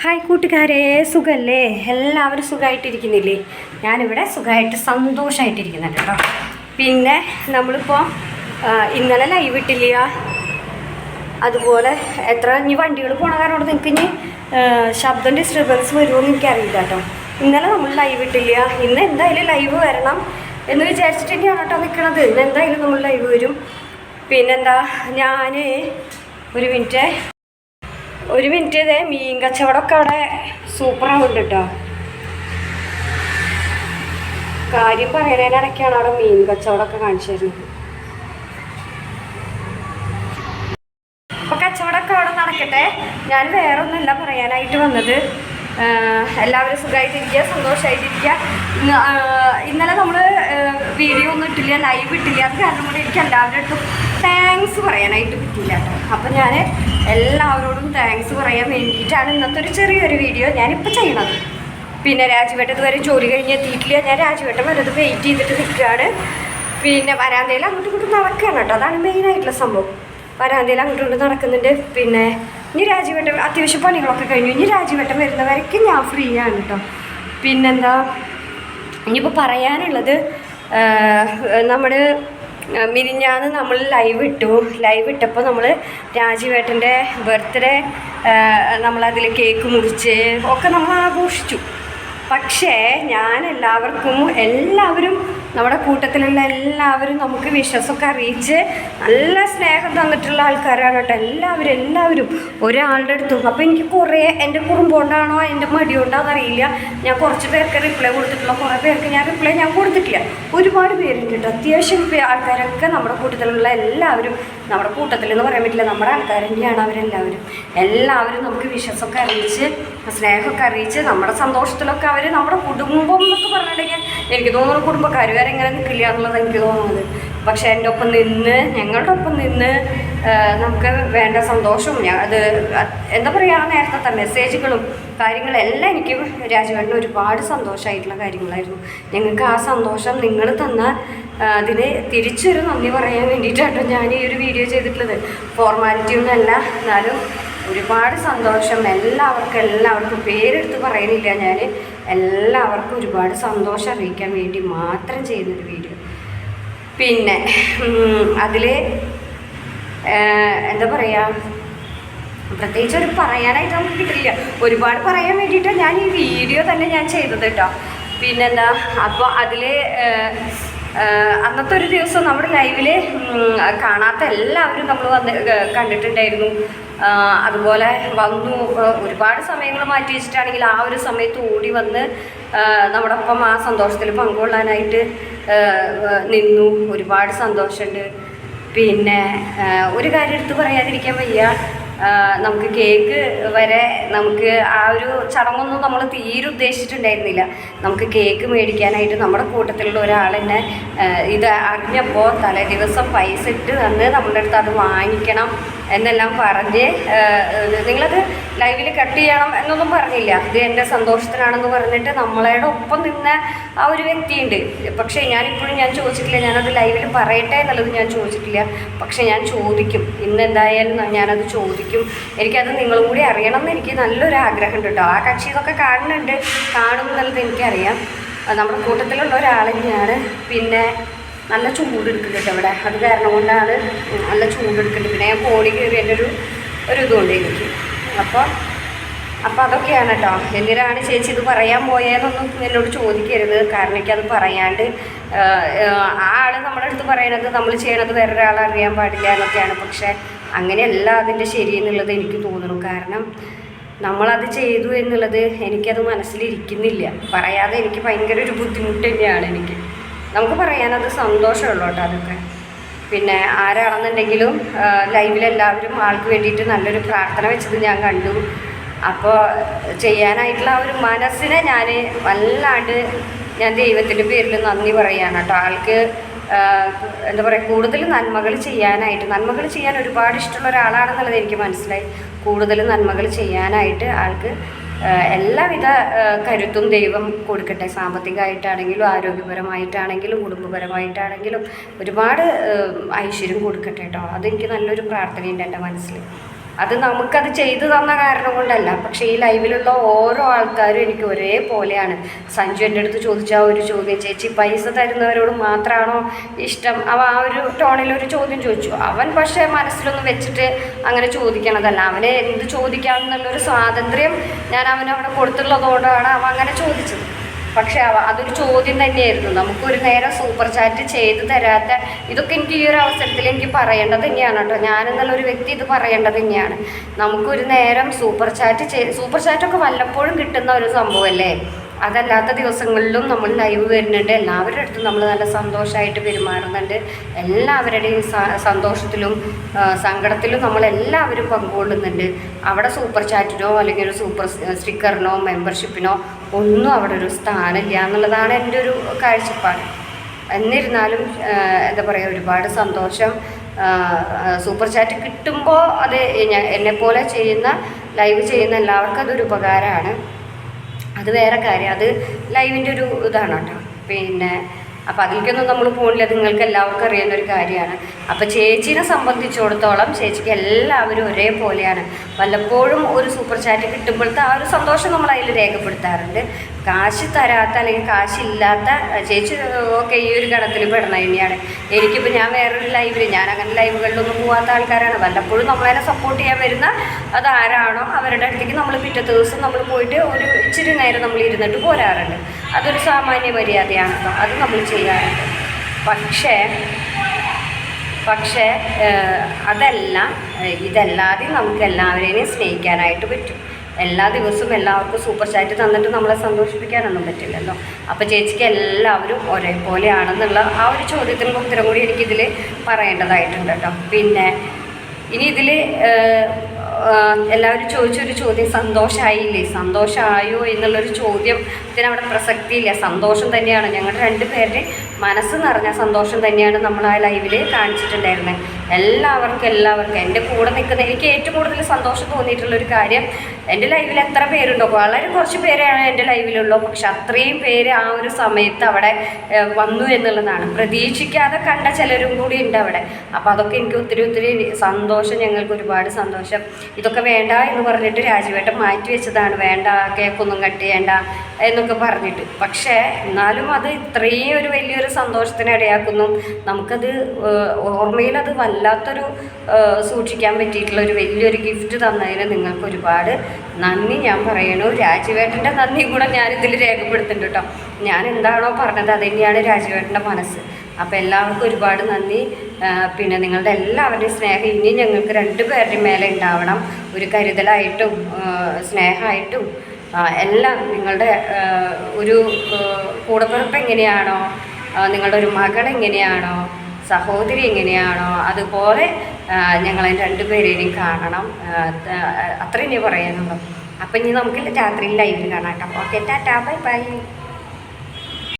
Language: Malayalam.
ഹായ് കൂട്ടുകാരെ സുഖല്ലേ? എല്ലാവരും സുഖമായിട്ടിരിക്കുന്നില്ലേ ഞാനിവിടെ സുഖമായിട്ട് സന്തോഷമായിട്ടിരിക്കുന്നുണ്ട് കേട്ടോ. പിന്നെ നമ്മളിപ്പോൾ ഇന്നലെ ലൈവ് ഇട്ടില്ല. അതുപോലെ എത്ര ഇനി വണ്ടികൾ പോണ കാരണം നിങ്ങൾക്ക് ഇനി ശബ്ദം ഡിസ്റ്റർബൻസ് വരുമോ എനിക്കറിയില്ല കേട്ടോ. ഇന്നലെ നമ്മൾ ലൈവ് ഇട്ടില്ല. ഇന്ന് എന്തായാലും ലൈവ് വരണം എന്ന് വിചാരിച്ചിട്ടാണ് കേട്ടോ നിൽക്കണത് ഇന്ന് എന്തായാലും നമ്മൾ ലൈവ് വരും. പിന്നെന്താ ഞാൻ ഒരു മിനിറ്റ് ഒരു മിനിറ്റ് ഇതേ മീൻ കച്ചവടമൊക്കെ അവിടെ സൂപ്പറാവുന്നുണ്ട് കേട്ടോ. കാര്യം പറയുന്നതിനിടയ്ക്കാണ് അവിടെ മീൻ കച്ചവടമൊക്കെ കാണിച്ചു തരുന്നത്. അപ്പൊ കച്ചവടമൊക്കെ അവിടെ നടക്കട്ടെ? ഞാൻ വേറൊന്നുമല്ല പറയാനായിട്ട് വന്നത്. എല്ലാവരും സുഖമായിട്ടിരിക്കുക സന്തോഷമായിട്ടിരിക്കുക ഇന്നലെ നമ്മൾ വീഡിയോ ഒന്നും ഇട്ടില്ല ലൈവ് ഇട്ടില്ല. അത് കാരണം കൊണ്ട് എനിക്ക് എല്ലാവരുടെ അടുത്തും താങ്ക്സ് പറയാനായിട്ട് പറ്റില്ല കേട്ടോ. അപ്പം ഞാൻ എല്ലാവരോടും താങ്ക്സ് പറയാൻ വേണ്ടിയിട്ടാണ് ഇന്നത്തെ ഒരു ചെറിയൊരു വീഡിയോ ഞാനിപ്പോൾ ചെയ്യുന്നത് പിന്നെ രാജുവേട്ടൻ വരെ ജോലി കഴിഞ്ഞ് എത്തിയിട്ടില്ല. ഞാൻ രാജുവേട്ടൻ വരത് വെയിറ്റ് ചെയ്തിട്ട് നിൽക്കുകയാണ്. പിന്നെ വരാന്തയിൽ അങ്ങോട്ടും ഇങ്ങോട്ടും നടക്കുകയാണ് കേട്ടോ. അതാണ് മെയിനായിട്ടുള്ള സംഭവം. വരാന്തയിൽ അങ്ങോട്ടും ഇങ്ങോട്ടും നടക്കുന്നുണ്ട്. പിന്നെ ഇനി രാജിവട്ടം അത്യാവശ്യം പണികളൊക്കെ കഴിഞ്ഞു. ഇനി രാജുവേട്ടൻ വരുന്നവരേക്കും ഞാൻ ഫ്രീ ആണ് കേട്ടോ പിന്നെന്താ ഇനിയിപ്പോൾ പറയാനുള്ളത് നമ്മുടെ മിനിഞ്ഞാന്ന് നമ്മൾ ലൈവ് ഇട്ടു. ലൈവ് ഇട്ടപ്പോൾ നമ്മൾ രാജീവേട്ടന്റെ ബർത്ത്ഡേ നമ്മളതിൽ കേക്ക് മുറിച്ച് ഒക്കെ നമ്മൾ ആഘോഷിച്ചു പക്ഷേ ഞാൻ എല്ലാവർക്കും എല്ലാവരും നമ്മുടെ കൂട്ടത്തിലുള്ള എല്ലാവരും നമുക്ക് വിശ്വസമൊക്കെ അറിയിച്ച് നല്ല സ്നേഹം തന്നിട്ടുള്ള ആൾക്കാരാണ് കേട്ടോ. എല്ലാവരും എല്ലാവരും. ഒരാളുടെ അടുത്തും. അപ്പോൾ എനിക്ക് കുറേ എന്റെ കുറുമ്പോണ്ടാണോ എന്റെ മടി കൊണ്ടാണെന്ന് അറിയില്ല. ഞാൻ കുറച്ച് പേർക്ക് റിപ്ലൈ കൊടുത്തിട്ടുള്ള കുറേ പേർക്ക് ഞാൻ റിപ്ലൈ ഞാൻ കൊടുത്തിട്ടില്ല. ഒരുപാട് പേരുണ്ട് കേട്ടോ. അത്യാവശ്യം ആൾക്കാരൊക്കെ നമ്മുടെ കൂട്ടത്തിലുള്ള എല്ലാവരും നമ്മുടെ കൂട്ടത്തിലെന്ന് പറയാൻ പറ്റില്ല നമ്മുടെ ആൾക്കാർ തന്നെയാണ് അവരെല്ലാവരും. എല്ലാവരും നമുക്ക് വിശ്വസമൊക്കെ അറിയിച്ച് സ്നേഹമൊക്കെ അറിയിച്ച് നമ്മുടെ സന്തോഷത്തിലൊക്കെ അവർ നമ്മുടെ കുടുംബം എന്നൊക്കെ പറഞ്ഞിട്ടുണ്ടെങ്കിൽ എനിക്ക് തോന്നുന്നു കുടുംബക്കാർ വരെ ഇങ്ങനെ നിൽക്കില്ല എന്നുള്ളത് എനിക്ക് തോന്നുന്നത്. പക്ഷേ എന്റെ ഒപ്പം നിന്ന് ഞങ്ങളുടെ ഒപ്പം നിന്ന് നമുക്ക് വേണ്ട സന്തോഷവും അത് എന്താ പറയുക നേരത്തെ മെസ്സേജുകളും കാര്യങ്ങളെല്ലാം എനിക്ക് രാജുവേണ്ട ഒരുപാട് സന്തോഷമായിട്ടുള്ള കാര്യങ്ങളായിരുന്നു. ഞങ്ങൾക്ക് ആ സന്തോഷം നിങ്ങൾ തന്ന അതിന് തിരിച്ചൊരു നന്ദി പറയാൻ വേണ്ടിയിട്ടാണ് ഞാൻ ഈ ഒരു വീഡിയോ ചെയ്തിട്ടുള്ളത്. ഫോർമാലിറ്റി ഒന്നുമല്ല എന്നാലും ഒരുപാട് സന്തോഷം. എല്ലാവർക്കും എല്ലാവർക്കും പേരെടുത്ത് പറയുന്നില്ല ഞാൻ എല്ലാവർക്കും ഒരുപാട് സന്തോഷം അറിയിക്കാൻ വേണ്ടി മാത്രം ചെയ്യുന്നൊരു വീഡിയോ. പിന്നെ അതിൽ എന്താ പറയുക പ്രത്യേകിച്ച് ഒരു പറയാനായിട്ട് നമുക്ക് കിട്ടില്ല. ഒരുപാട് പറയാൻ വേണ്ടിയിട്ടാണ് ഞാൻ ഈ വീഡിയോ തന്നെ ഞാൻ ചെയ്തത് കേട്ടോ. പിന്നെന്താ? അപ്പോൾ അതിൽ അന്നത്തെ ഒരു ദിവസം നമ്മുടെ ലൈവിൽ കാണാത്ത എല്ലാവരും നമ്മൾ വന്ന് കണ്ടിട്ടുണ്ടായിരുന്നു. അതുപോലെ വന്നു. ഒരുപാട് സമയങ്ങൾ മാറ്റി വെച്ചിട്ടാണെങ്കിൽ ആ ഒരു സമയത്ത് ഓടി വന്ന് നമ്മുടെ ഒപ്പം ആ സന്തോഷത്തിൽ പങ്കുകൊള്ളാനായിട്ട് നിന്നു. ഒരുപാട് സന്തോഷമുണ്ട്. പിന്നെ ഒരു കാര്യം എടുത്ത് പറയാതിരിക്കാൻ വയ്യ. നമുക്ക് കേക്ക് വരെ നമുക്ക് ആ ഒരു ചടങ്ങൊന്നും നമ്മൾ തീരെ ഉദ്ദേശിച്ചിട്ടുണ്ടായിരുന്നില്ല. നമുക്ക് കേക്ക് മേടിക്കാനായിട്ട് നമ്മുടെ കൂട്ടത്തിലുള്ള ഒരാൾ തന്നെ ഇത് അറിഞ്ഞപ്പോൾ തലേ ദിവസം പൈസ ഇട്ട് തന്ന് നമ്മുടെ അടുത്ത് അത് വാങ്ങിക്കണം എന്നെല്ലാം പറഞ്ഞ് നിങ്ങളത് ലൈവിൽ കട്ട് ചെയ്യണം എന്നൊന്നും പറഞ്ഞില്ല. ഇത് എന്റെ സന്തോഷത്തിനാണെന്ന് പറഞ്ഞിട്ട് നമ്മളയുടെ ഒപ്പം നിന്ന ആ ഒരു വ്യക്തിയുണ്ട്. പക്ഷേ ഞാനിപ്പോഴും ഞാൻ ചോദിച്ചിട്ടില്ല ഞാനത് ലൈവിൽ പറയട്ടെ എന്നുള്ളത് ഞാൻ ചോദിച്ചിട്ടില്ല. പക്ഷേ ഞാൻ ചോദിക്കും ഇന്ന് എന്തായാലും ഞാനത് ചോദിക്കും. എനിക്കത് നിങ്ങളും കൂടി അറിയണം എന്ന് എനിക്ക് നല്ലൊരു ആഗ്രഹം കേട്ടോ ആ കക്ഷി ഇതൊക്കെ കാണുന്നുണ്ട്. കാണും എന്നുള്ളത് എനിക്കറിയാം നമ്മുടെ കൂട്ടത്തിലുള്ള ഒരാൾ തന്നെയാണ്. പിന്നെ നല്ല ചൂടെടുക്കുന്നുണ്ട് അവിടെ. അത് കാരണം കൊണ്ടാണ് നല്ല ചൂടെടുക്കുന്നുണ്ട് പിന്നെ ഞാൻ കോടി കയറി എന്റെ ഒരു ഒരു ഇതുണ്ട് എനിക്ക്. അപ്പോൾ അപ്പോൾ അതൊക്കെയാണ് കേട്ടോ എന്തിനാണ് ചേച്ചി ഇത് പറയാൻ പോയതെന്നൊന്നും എന്നോട് ചോദിക്കരുത്. കാരണം എനിക്കത് പറയാണ്ട് ആ, ആൾ നമ്മുടെ അടുത്ത് പറയണത് നമ്മൾ ചെയ്യണത് വേറൊരാൾ അറിയാൻ പാടില്ല എന്നൊക്കെയാണ്. പക്ഷേ അങ്ങനെയല്ല അതിന്റെ ശരി എന്നുള്ളത് എനിക്ക് തോന്നുന്നു. കാരണം നമ്മളത് ചെയ്തു എന്നുള്ളത് എനിക്കത് മനസ്സിലിരിക്കുന്നില്ല. പറയാതെ എനിക്ക് ഭയങ്കര ഒരു ബുദ്ധിമുട്ട് തന്നെയാണ് എനിക്ക്. നമുക്ക് പറയാനത് സന്തോഷമുള്ളൂ കേട്ടോ അതൊക്കെ. പിന്നെ ആരാണെന്നുണ്ടെങ്കിലും ലൈവിലെല്ലാവരും ആൾക്ക് വേണ്ടിയിട്ട് നല്ലൊരു പ്രാർത്ഥന വെച്ചത് ഞാൻ കണ്ടു. അപ്പോൾ ചെയ്യാനായിട്ടുള്ള ആ ഒരു മനസ്സിനെ ഞാൻ വല്ലാണ്ട് ഞാൻ ദൈവത്തിന്റെ പേരിൽ നന്ദി പറയുകയാണ് കേട്ടോ. ആൾക്ക് എന്താ പറയുക കൂടുതൽ നന്മകൾ ചെയ്യാനായിട്ട് നന്മകൾ ചെയ്യാൻ ഒരുപാട് ഇഷ്ടമുള്ള ഒരാളാണെന്നുള്ളത് എനിക്ക് മനസ്സിലായി. കൂടുതൽ നന്മകൾ ചെയ്യാനായിട്ട് ആൾക്ക് എല്ലാവിധ കരുത്തും ദൈവം കൊടുക്കട്ടെ. സാമ്പത്തികമായിട്ടാണെങ്കിലും ആരോഗ്യപരമായിട്ടാണെങ്കിലും കുടുംബപരമായിട്ടാണെങ്കിലും ഒരുപാട് ഐശ്വര്യം കൊടുക്കട്ടെ കേട്ടോ. അതെനിക്ക് നല്ലൊരു പ്രാർത്ഥനയുണ്ട് എന്റെ മനസ്സിൽ. അത് നമുക്കത് ചെയ്തു തന്ന കാരണം കൊണ്ടല്ല. പക്ഷേ ഈ ലൈവിലുള്ള ഓരോ ആൾക്കാരും എനിക്ക് ഒരേപോലെയാണ്. സഞ്ജു എന്റെ അടുത്ത് ചോദിച്ച ഒരു ചോദ്യം ചേച്ചി പൈസ തരുന്നവരോട് മാത്രമാണോ ഇഷ്ടം? അവ ആ ഒരു ടോണിൽ ഒരു ചോദ്യം ചോദിച്ചു. അവൻ പക്ഷേ മനസ്സിലൊന്നും വെച്ചിട്ട് അങ്ങനെ ചോദിക്കണതല്ല. അവനെ എന്ത് ചോദിക്കാമെന്നുള്ളൊരു സ്വാതന്ത്ര്യം ഞാൻ അവനവിടെ കൊടുത്തുള്ളതുകൊണ്ടാണ് അവൻ അങ്ങനെ ചോദിച്ചത്. പക്ഷെ അതൊരു ചോദ്യം തന്നെയായിരുന്നു. നമുക്കൊരു നേരം സൂപ്പർ ചാറ്റ് ചെയ്ത് തരാത്ത ഇതൊക്കെ എനിക്ക് ഈ ഒരു അവസരത്തിൽ എനിക്ക് പറയേണ്ടത് തന്നെയാണ് കേട്ടോ. ഞാനെന്നുള്ള ഒരു വ്യക്തി ഇത് പറയേണ്ടത് തന്നെയാണ്. നമുക്കൊരു നേരം സൂപ്പർ ചാറ്റ് ചെയ് സൂപ്പർ ചാറ്റൊക്കെ വല്ലപ്പോഴും കിട്ടുന്ന ഒരു സംഭവമല്ലേ? അതല്ലാത്ത ദിവസങ്ങളിലും നമ്മൾ ലൈവ് വരുന്നുണ്ട്. എല്ലാവരുടെ അടുത്തും നമ്മൾ നല്ല സന്തോഷമായിട്ട് പെരുമാറുന്നുണ്ട്. എല്ലാവരുടെയും സന്തോഷത്തിലും സങ്കടത്തിലും നമ്മൾ എല്ലാവരും പങ്കുകൊള്ളുന്നുണ്ട്. അവിടെ സൂപ്പർ ചാറ്റിനോ അല്ലെങ്കിൽ ഒരു സൂപ്പർ സ്റ്റിക്കറിനോ മെമ്പർഷിപ്പിനോ ഒന്നും അവിടെ ഒരു സ്ഥാനമില്ല എന്നുള്ളതാണ് എന്റെ ഒരു കാഴ്ചപ്പാട്. എന്നിരുന്നാലും എന്താ പറയുക ഒരുപാട് സന്തോഷം സൂപ്പർ ചാറ്റ് കിട്ടുമ്പോൾ അത് എന്നെപ്പോലെ ചെയ്യുന്ന ലൈവ് ചെയ്യുന്ന എല്ലാവർക്കും അതൊരു ഉപകാരമാണ്. അത് വേറെ കാര്യം. അത് ലൈവിന്റെ ഒരു ഇതാണ് കേട്ടോ. പിന്നെ അപ്പം അതിലേക്കൊന്നും നമ്മൾ പോണില്ല. നിങ്ങൾക്ക് എല്ലാവർക്കും അറിയുന്ന ഒരു കാര്യമാണ്. അപ്പം ചേച്ചീനെ സംബന്ധിച്ചിടത്തോളം ചേച്ചിക്ക് എല്ലാവരും ഒരേപോലെയാണ്. വല്ലപ്പോഴും ഒരു സൂപ്പർ ചാറ്റ് കിട്ടുമ്പോഴത്തെ ആ ഒരു സന്തോഷം നമ്മൾ അതിൽ രേഖപ്പെടുത്താറുണ്ട്. കാശ് തരാത്ത അല്ലെങ്കിൽ കാശില്ലാത്ത ചേച്ചി ഓക്കെ ഈ ഒരു ഗണത്തിൽ പെടണ തന്നെയാണ് എനിക്കിപ്പോൾ ഞാൻ വേറൊരു ലൈവിൽ ഞാൻ അങ്ങനെ ലൈവുകളിലൊന്നും പോകാത്ത ആൾക്കാരാണ്. വല്ലപ്പോഴും നമ്മളതിനെ സപ്പോർട്ട് ചെയ്യാൻ വരുന്ന അതാരാണോ അവരുടെ അടുത്തേക്ക് നമ്മൾ പിറ്റത്തെ ദിവസം നമ്മൾ പോയിട്ട് ഒരു ഇച്ചിരി നേരം നമ്മൾ ഇരുന്നിട്ട് പോരാറുണ്ട്. അതൊരു സാമാന്യ മര്യാദയാണ് കേട്ടോ. അത് നമ്മൾ ചെയ്യാറുണ്ട്. പക്ഷേ പക്ഷേ അതെല്ലാം ഇതല്ലാതെ നമുക്ക് എല്ലാവരെയും സ്നേഹിക്കാനായിട്ട് പറ്റും. എല്ലാ ദിവസവും എല്ലാവർക്കും സൂപ്പർ ചാറ്റ് തന്നിട്ട് നമ്മളെ സന്തോഷിപ്പിക്കാനൊന്നും പറ്റില്ലല്ലോ. അപ്പോൾ ചേച്ചിക്ക് എല്ലാവരും ഒരേപോലെയാണെന്നുള്ള ആ ഒരു ചോദ്യത്തിനുള്ള ഉത്തരം കൂടി എനിക്കിതിൽ പറയേണ്ടതായിട്ടുണ്ട് കേട്ടോ. പിന്നെ ഇനി ഇതിൽ എല്ലാവരും ചോദിച്ചൊരു ചോദ്യം സന്തോഷമായില്ലേ സന്തോഷമായോ എന്നുള്ളൊരു ചോദ്യത്തിന് അവിടെ പ്രസക്തിയില്ല. സന്തോഷം തന്നെയാണ്. ഞങ്ങളുടെ രണ്ടുപേരുടെ മനസ്സ് നിറഞ്ഞ സന്തോഷം തന്നെയാണ് നമ്മൾ ആ ലൈവിൽ കാണിച്ചിട്ടുണ്ടായിരുന്നത് എല്ലാവർക്കും എല്ലാവർക്കും എന്റെ കൂടെ നിൽക്കുന്ന എനിക്ക് ഏറ്റവും കൂടുതൽ സന്തോഷം തോന്നിയിട്ടുള്ളൊരു കാര്യം എന്റെ ലൈവിൽ എത്ര പേരുണ്ടോ? വളരെ കുറച്ച് പേരാണ് എന്റെ ലൈവിലുള്ളൂ. പക്ഷെ അത്രയും പേര് ആ ഒരു സമയത്ത് അവിടെ വന്നു എന്നുള്ളതാണ്. പ്രതീക്ഷിക്കാതെ കണ്ട ചിലരും കൂടി ഉണ്ട് അവിടെ. അപ്പോൾ അതൊക്കെ എനിക്ക് ഒത്തിരി ഒത്തിരി സന്തോഷം. ഞങ്ങൾക്ക് ഒരുപാട് സന്തോഷം. ഇതൊക്കെ വേണ്ട എന്ന് പറഞ്ഞിട്ട് രാജുവേട്ടൻ മാറ്റി വെച്ചതാണ്. വേണ്ട കേക്കൊന്നും കട്ട് ചെയ്യേണ്ട എന്നൊക്കെ പറഞ്ഞിട്ട്. പക്ഷേ എന്നാലും അത് ഇത്രയും ഒരു വലിയൊരു സന്തോഷത്തിന് ഇടയാക്കുന്നു. നമുക്കത് ഓർമ്മയിൽ അത് വല്ലാത്തൊരു സൂക്ഷിക്കാൻ പറ്റിയിട്ടുള്ള ഒരു വലിയൊരു ഗിഫ്റ്റ് തന്നതിന് നിങ്ങൾക്ക് ഒരുപാട് നന്ദി ഞാൻ പറയണു രാജുവേട്ടന്റെ നന്ദി കൂടെ ഞാൻ ഇതിൽ രേഖപ്പെടുത്തുന്നുണ്ട് കേട്ടോ. ഞാൻ എന്താണോ പറഞ്ഞത് അത് തന്നെയാണ് രാജുവേട്ടന്റെ മനസ്സ്. അപ്പോൾ എല്ലാവർക്കും ഒരുപാട് നന്ദി. പിന്നെ നിങ്ങളുടെ എല്ലാവരുടെയും സ്നേഹം ഇനി ഞങ്ങൾക്ക് രണ്ടുപേരുടെയും മേലെ ഉണ്ടാവണം. ഒരു കരുതലായിട്ടും സ്നേഹമായിട്ടും എല്ലാം നിങ്ങളുടെ ഒരു കൂടപ്പിറപ്പ് എങ്ങനെയാണോ നിങ്ങളുടെ ഒരു മകൾ എങ്ങനെയാണോ സഹോദരി എങ്ങനെയാണോ അതുപോലെ ഞങ്ങളെ രണ്ടുപേരെയും കാണണം. അത്രയും പറയാനുള്ളൂ. അപ്പം ഇനി നമുക്ക് രാത്രിയിൽ ലൈവിൽ കാണാം കേട്ടോ. Okay tata bye bye